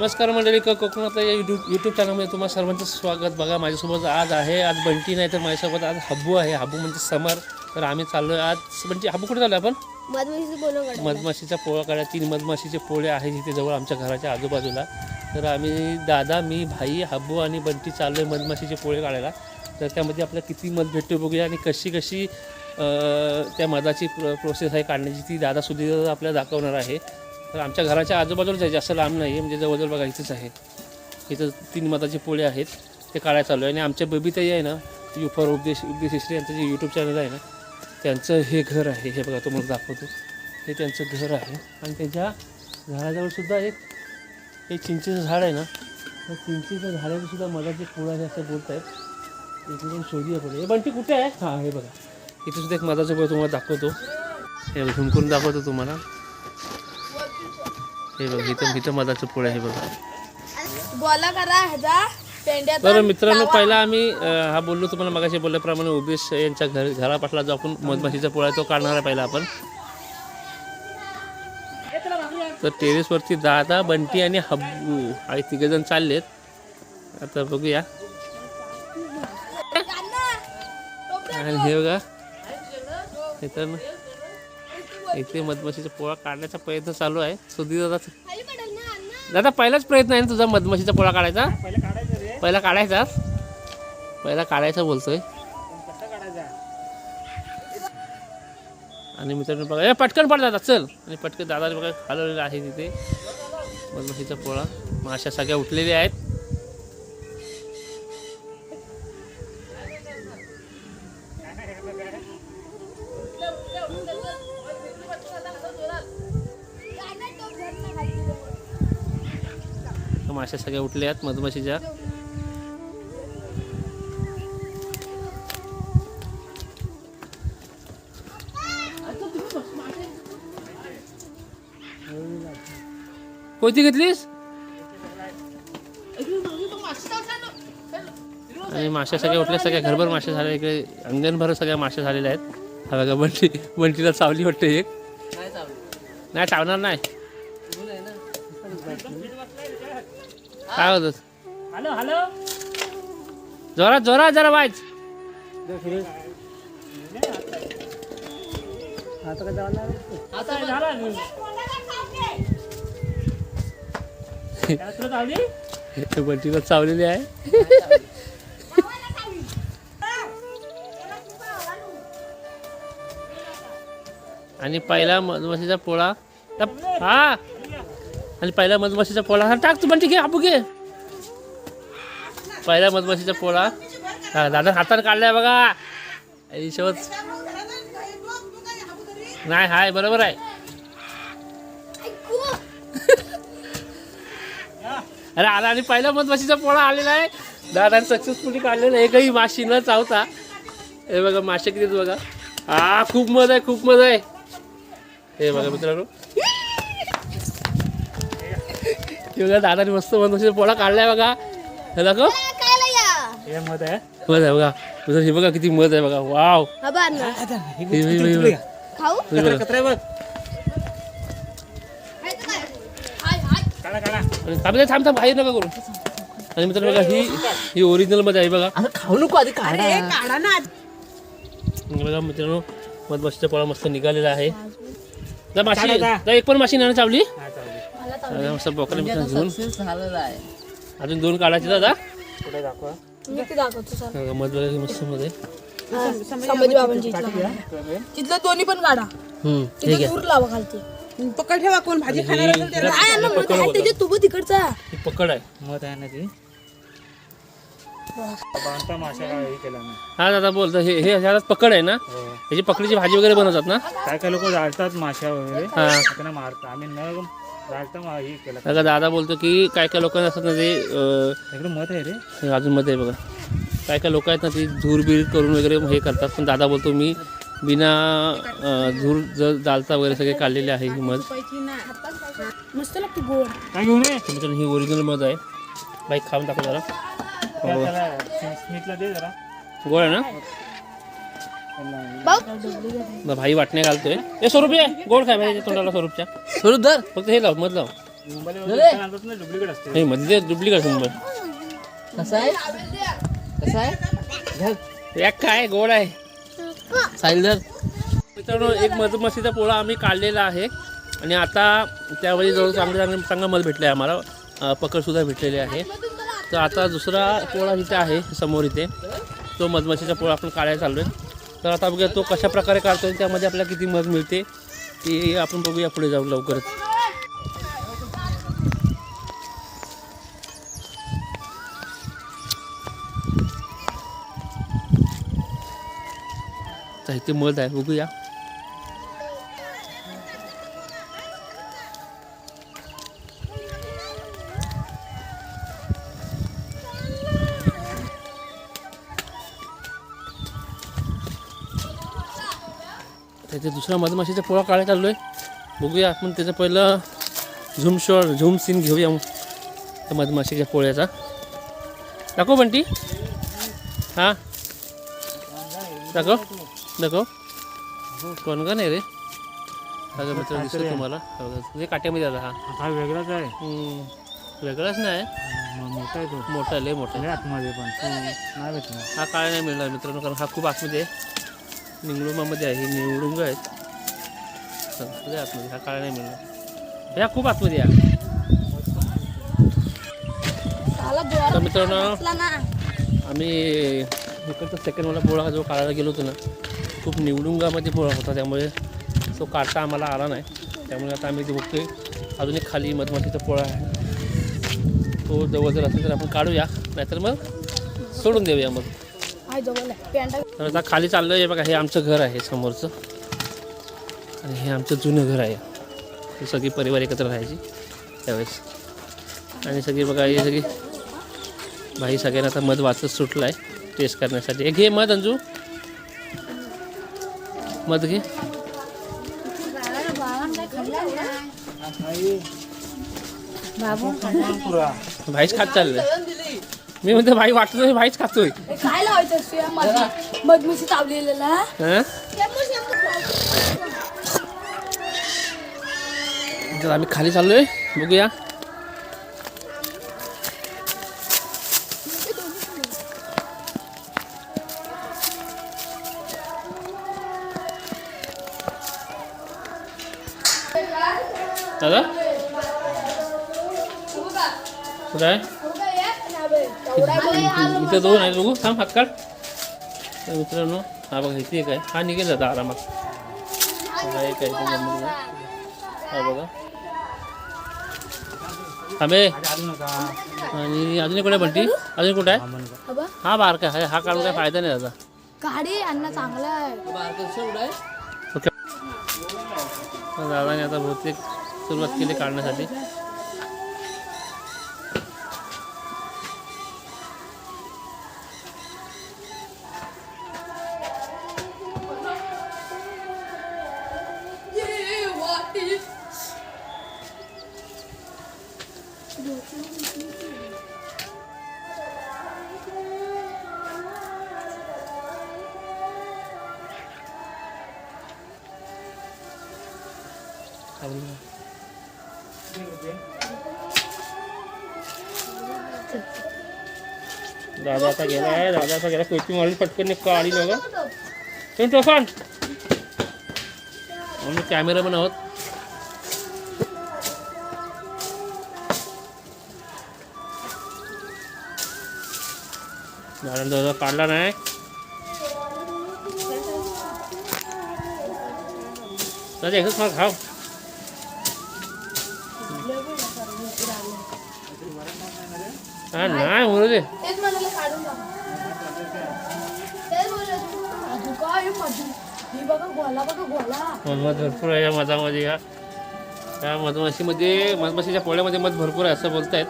नमस्कार मंडळी क कोकणातल्या या युट्यूब यूट्यूब चॅनलमध्ये तुम्हाला सर्वांचं स्वागत. बघा माझ्यासोबत आज आहे आज बंटी नाही तर माझ्यासोबत आज हब्बू आहे. हब्बू म्हणजे समर. तर आम्ही चाललो आहे आज बंटी हब्बू कुठे चाललो आपण? मधमाशीचं पोळा काढा तीन मधमाशीचे पोळे आहेत इथे जवळ आमच्या घराच्या आजूबाजूला. तर आम्ही दादा मी भाई हब्बू आणि बंटी चाललो आहे मधमाशीचे पोळे काढायला. तर त्यामध्ये आपल्याला किती मध भेटतो बघूया आणि कशी कशी त्या मधाची प्र प्रोसेस आहे काढण्याची ती दादा सुद्धा आपल्याला दाखवणार आहे. तर आमच्या घराच्या आजूबाजूलाच आहे जास्त लांब नाही आहे म्हणजे जवळजवळ बघा इथंच आहे. इथं तीन मधाचे पोळे आहेत ते काढायला चालू आहे आणि आमच्या बेबीताई आहे ना युफर उपदेश उपदेश हिस्ट्री यांचं जे यूट्यूब चॅनल आहे ना त्यांचं हे घर आहे. हे बघा तुम्हाला दाखवतो. हे त्यांचं घर आहे. आणि त्यांच्या घराजवळ सुद्धा एक हे चिंचेचं झाड आहे ना. त्या चिंचेच्या झाडाचं सुद्धा मधाचे पोळं आहे असं बोलत आहेत इकडून शोधी आहे हे बंटी कुठे आहे? हां हे बघा. इथे सुद्धा एक मधाचं पोळ तुम्हाला दाखवतो. हे झुमकून दाखवतो तुम्हाला. हे बघा इथं इथं मधाचं पोळं आहे बघा. गोला करा ह्याचा तर मित्रांनो पहिला आम्ही हा बोललो तुम्हाला मगाशी बोलल्याप्रमाणे उमेश यांच्या घर घरापासला जो आपण मधमाशीचा पोळा आहे तो काढणार आहे पहिला आपण. तर टेरेसवरती दादा बंटी आणि हब्बू आणि तिघजण चाललेत. आता बघूया. आणि हे बघा. इथं ना इथे मधमाशीचा पोळा काढण्याचा प्रयत्न चालू आहे. सुधीर दादा खाली पडेल ना अण्णा. दादा पहिलाच प्रयत्न आहे ना तुझा मधमाशीचा पोळा काढायचा? पहिला काढायचा पहिला काढायचा? बोलतोय. आणि मित्रांनो बघा ए पटकन पड दादा चल. आणि पटकन दादाने बघा हलवलेला आहे तिथे मधमाशीचा पोळा. माशा सगळ्या उठलेल्या आहेत. माशा सगळ्या उठल्या आहेत मधमाशीच्या. कोणती घेतलीस? आणि माश्या सगळ्या उठल्या सगळ्या घरभर माश्या झाल्या इकडे अंगणभर सगळ्या माश्या झालेल्या आहेत. हा बघा बंटी बंटीला चावली वाटते एक. नाही चावणार नाही. काय होत हॅलो हॅलो. जोरात जोरात जरा वाईच आता हे झालं? त्याला तुला चावली? बंटीला चावलेली आहे. आणि पहिला मधमाशीचा पोळा. हा. आणि पहिल्या मधमाशीचा पोळा. हा टाक तू ठीक घे आपू घे. पहिल्या मधमाशीचा पोळा. हा दादा हाताने काढलाय बघा. हिशोबत नाही हाय बरोबर आहे. अरे आला आणि पहिला मधमाशीचा पोळा आलेला आहे. दादाने सक्सेसफुली काढलेला आहे. एकही माशी न चावता. हे बघा मासे किती बघा. हा खूप मजा आहे खूप मजा आहे. हे बघा मित्रांनो हे बघा दादाने मस्त मधमाशीचा पोळा काढलाय बघा. हे दाखव. हे आहे. मध आहे बघा. मित्रांनो, हे बघा किती मध आहे बघा. वाव. आणि थांब थांब थांब बाहेर नका करू. आणि मित्रांनो बघा ही ही ओरिजिनलमध्ये आहे बघा. खाऊ नको आधी काढा. बघा मित्रांनो मधमाशीचा पोळा मस्त निघालेला आहे. माशी. एक पण माशी नाही चावली? मस्त बोकडे मित्रांनो घेऊन सक्सेस झालेला आहे. अजून दोन काढायचे दादा? पुढे दाखवा. मी ते दाखवतो सर बघा, मध बघा किती मस्त मध्ये. संभाजी बाबांची इथला तिथलं दोन्ही पण काढा. हम्म, ठीक तिथं आहे. दूर लावा खालती. पकड ठेवा कोण भाजी खाणार असेल त्याला. काय अण्णा पकड म्हणत आहे बोलतात. त्याच्या तुब तिकडचा. ही पकड आहे. मत आहे ना ती. बांधता माशा हे केला हा दादा बोलतो हे हे ह्यालाच पकड आहे ना? हो. ह्याची पकडीची भाजी वगैरे बनवतात ना? काय काय लोक जाळतात माशा वगैरे? हा. त्यांना मारतात. आम्ही न केलं. दादा दादा बोलतो की काय काय लोकांना असतात ना ते अं, इकडे मत आहे रे. हे अजून मध्ये आहे बघा. काय काय लोक आहेत ना ती धूर बीर करून वगैरे हे करतात. पण दादा बोलतो मी बिना धूर ज जालता वगैरे सगळे काढलेले आहे ही मध. मस्त लागते गोड. काय घेऊन ये? तर मित्रांनो ही ओरिजिनल मध आहे. बाईक खाऊन टाकू जरा. जरा. गोड आहे ना? भाई वाटणे घालतोय. ए स्वरूप ये. गोड खाय भाई तोंडाला स्वरूपच्या. स्वरूप धर. फक्त हे लाव मध लाव. मुंबईला दे. वगैरे आणतात ना डुप्लिकेट असते हे मध्ये डुप्लिकेट नंबर कसं आहे? कसं आहे? या काय गोड आहे. साहिल धर. मित्रांनो एक मधमाशीचा पोळा आम्ही काढलेला आहे. आणि आता त्यावेळी जवळ चांगले चांगले चांगला मध भेटले आहे आम्हाला. अं, पकडसुद्धा भेटलेले आहे. तर आता दुसरा पोळा इथे आहे समोर इथे. तो मधमाशीचा पोळा आपण काढायला चाललो आहे तर आता बघूया तो कशा प्रकारे काढतो आणि त्यामध्ये आपल्याला किती मध मिळते ते आपण बघूया पुढे जाऊ लवकरच. तर इथे मध आहे बघूया. दुसरा मधमाशीचा पोळा काढायला चाललो आहे बघूया आपण त्याचं पहिलं झूम शॉट झूम सीन घेऊया मग. त्या मधमाशीच्या पोळ्याचा. दाखव बंटी. हां. दाखव. दाखव. कोण का नाही रे? सगळं मित्र दिसतो तुम्हाला. ते काट्यामध्ये आला हा. हा वेगळाच आहे. वेगळाच नाही. मोठा आहे तो. मोठा लय मोठा. लय आतमध्ये पण. नाही भेटणार. हा काळा नाही मिळणार मित्रांनो कारण हा खूप आतमध्ये आहे. निंगडुमामध्ये आहे हे निवडुंग आहेत आतमध्ये हा काळा नाही मिळणार. हा खूप आतमध्ये जोरात तर मित्रांनो आम्ही इकडचा सेकंड वाला पोळा जो काढायला गेलो होतो ना खूप निवडुंगामध्ये पोळा होता त्यामुळे तो काढता आम्हाला आला नाही. त्यामुळे आता आम्ही ते बघतोय अजून एक खाली मधमाशीचा पोळा आहे. तो जवळ जर असेल तर आपण काढूया नाहीतर मग सोडून देऊया मग. तर आता खाली चाललं आहे बघा हे आमचं घर आहे समोरचं. आणि हे आमचं जुनं घर आहे. हे सगळी परिवार एकत्र राहायची त्यावेळेस. आणि सगळी बघा हे सगळी भाई सगळ्यांना आता मध वाचत सुटलं आहे टेस्ट करण्यासाठी. हे घे मध अंजू. मध घे. भाईच खात चाललंय. मी म्हणतो भाई वाटतोय भाईच खातोय. मधमिशी चावलेला तर आम्ही खाली चाललोय बघूया. दादा? कुठं आहे? इथं दोन आहे बघू. थांब हात काढ. तर मित्रांनो हा बघा इथे एक आहे. हा निघेल जाता आरामात. हा एक आहे. हा बघा. थांबे आणि अजून कुठे आहे हा बारका आहे. हा काढून काय फ़ायदा नाही त्याचा गाडी अण्णा चांगला आहे. दादाने आता बहुतेक सुरुवात केली काढण्यासाठी. दादा आता गेला आहे दादा आता गेला कोयती मारली पटकन एक काढी बघा पण तुफान आम्ही कॅमेरा पण आहोत दादा दादा काढला नाही दादा एकच मला खाव हा नाही म्हणू दे भरपूर आहे या मधामध्ये या. या मधमाशीमध्ये मधमाशीच्या पोळ्यामध्ये मध भरपूर आहे असं बोलतायत.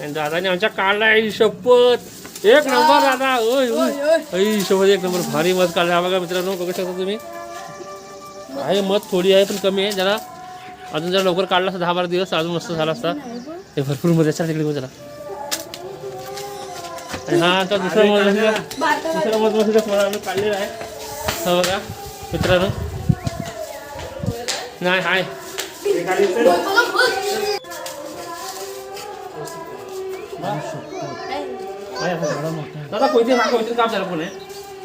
आणि दादाने आमच्या काढला आहे शपथ. एक नंबर दादा ओय शपथ एक नंबर. भारी मध काढला. बघा मित्रांनो बघू शकता तुम्ही. आहे मध थोडी आहे पण कमी आहे. जरा अजून जरा लवकर काढला असता दहा बारा दिवस अजून मस्त झाला असता. हे भरपूर आहे. चला तिकडे चला. आणि हा आता दुसरा मध दुसरा मधमाशीचा पोळा आम्ही काढलेला आहे. हा बघा मित्रांनो. नाही हाय. दादा कोणती हा कोणती काप झाला कोण आहे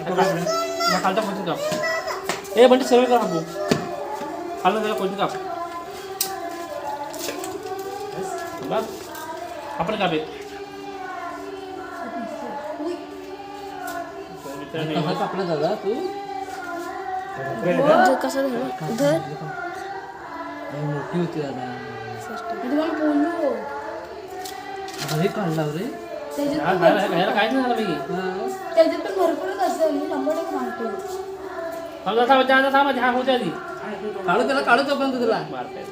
हा खालचा कोणती काप? ए म्हणजे सर्व कर हापू खालचा त्याला कोणती काप? बस आपण हा कापला दादा तू कसं धर अरे, मोठी होती दादा मी तुम्हाला बोललो अरे काढला रे त्याच्यात हा, बाहेर- बाहेर काहीच नाही झालं पैकी हा. त्याच्यात पण भरपूरच मी हा होते आधी काढू त्याला काढू तोपर्यंत तुला मारताय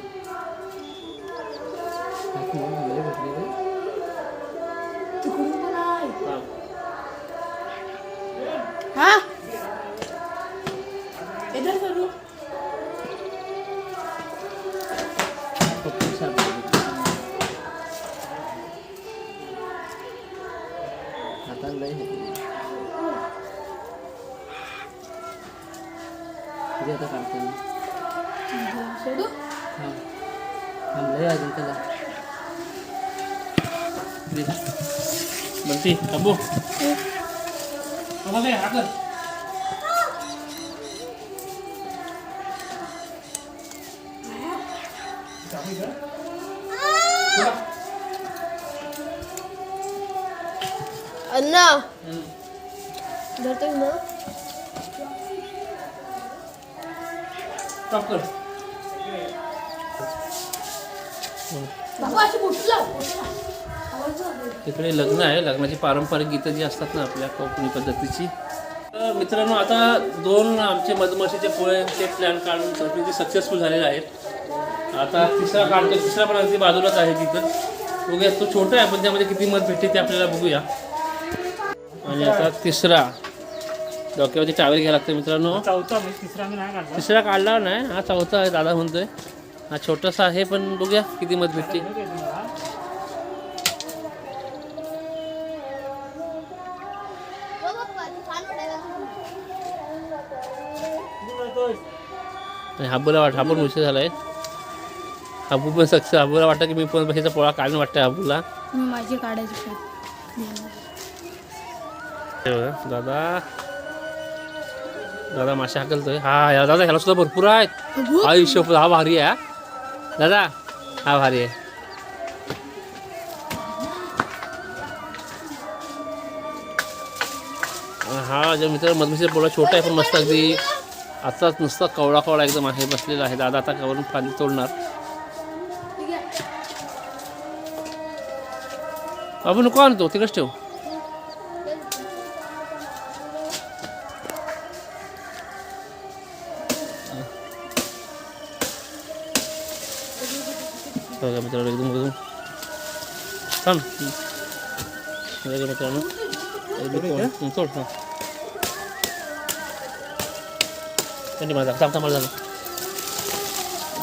हा इधर करू हाताला लय हे केलं. किती आता काढतो मी? सोडू थांब. थांब, लय अजून त्याला दे. बंटी अबू बघा हा कर अण्णा धरतोय ना टॉप कर बाबा अशी कुठलं तिकडे लग्न आहे लग्नाची पारंपरिक गीतं जी असतात ना आपल्या कोकणी पद्धतीची. तर मित्रांनो आता दोन आमचे मधमाशीचे पोळ्यांचे प्लॅन काढून ते सक्सेसफुल झालेले आहेत. आता तिसरा काढतो तिसरा पण अगदी बाजूलाच आहे तिथं. बघूया तो छोटा आहे पण त्यामध्ये किती मध भेटते ते आपल्याला बघूया. आणि आता तिसरा. डोक्यावरती टावेल घ्यायला लागतं मित्रांनो. चौथा तिसरा काढला. तिसरा काढला नाही हा चौथा आहे दादा म्हणतोय. हा छोटासा आहे पण बघूया किती मध भेटते आणि हाबूला वाट हा पण उशीर झालाय. हाबू पण सक्सेस हाबूला वाटतं की मी पण बसायचा पोळा काढून वाटतं हाबूला. मी माझी काढायची हे बघा, दादा. दादा मासे हाकलतोय. हा या दादा ह्याला सुद्धा भरपूर आहेत. हा हिशोब हा भारी आहे हा. दादा हा भारी आहे. हा जो मित्र मधमिशीचा पोळा छोटा आहे पण मस्त अगदी. आताच नुसता कवळा कवळा एकदम आहे बसलेला आहे. दादा आता कवरून पाणी तोडणार. बाबू नको आणतो तिकडच ठेव. मित्रांनो एकदम एकदम. बघा मित्रांनो. एकदम त्यांनी माझा? थांब थांब मला झालं.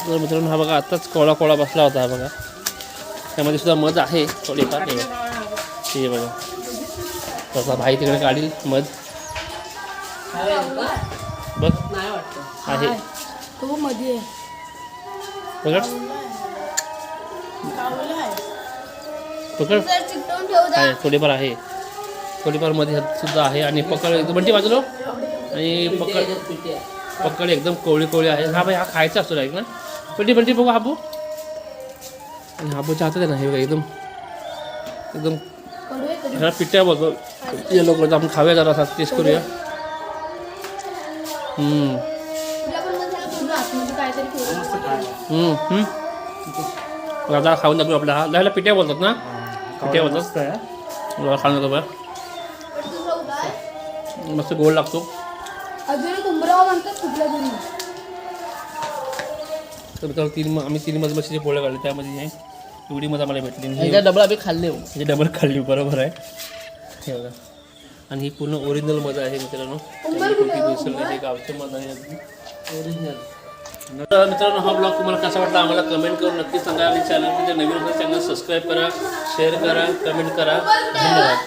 तर मित्रांनो हा बघा आत्ताच कोळा कोळा बसला होता हा बघा. त्यामध्ये सुद्धा मध आहे थोडीफार. हे बघा. बघा. तसा भाई तिकडे काढील मध. बघ. नाही वाटतं आहे. तो मध्ये पकड. पकड. आहे थोडीफार आहे. थोडीफारमध्ये सुद्धा आहे. आणि पकड. बंटी बाजूला. आणि पकड. पकड एकदम कोवळी कोवळी आहे. हा भाई हा खायचा असतो डायरेक्ट ना. बंटी बंटी बघू हाबू. आणि हाबूच्या हातात आहे ना हे बघा एकदम एकदम ह्याला पिट्ट्या बोलतो येलो कलरचा आपण खाऊया जरा असा टेस्ट करूया. आता खाऊन दाखवू आपला हा ह्याला पिट्या बोलतात ना? पिट्या बोलतात. खाऊन दाखव बघा. मस्त गोड लागतो. अजून तरी तर मित्रांनो तीन म- आम्ही तीन मधमाशीचे पोळे काढले त्यामध्ये हे एवढी मध आम्हाला भेटली हे- डबल आम्ही खाल्ले हो. हे डबल खाल्ली बरोबर आहे. हे बघा. आणि ही पूर्ण ओरिजिनल मध आहे मित्रांनो. हे गावचे मध आहे ओरिजिनल तर मित्रांनो हा ब्लॉग तुम्हाला कसा वाटला आम्हाला कमेंट करून नक्की सांगा. आणि चॅनल नवीन असेल चॅनल सबस्क्राईब करा शेअर करा कमेंट करा. धन्यवाद.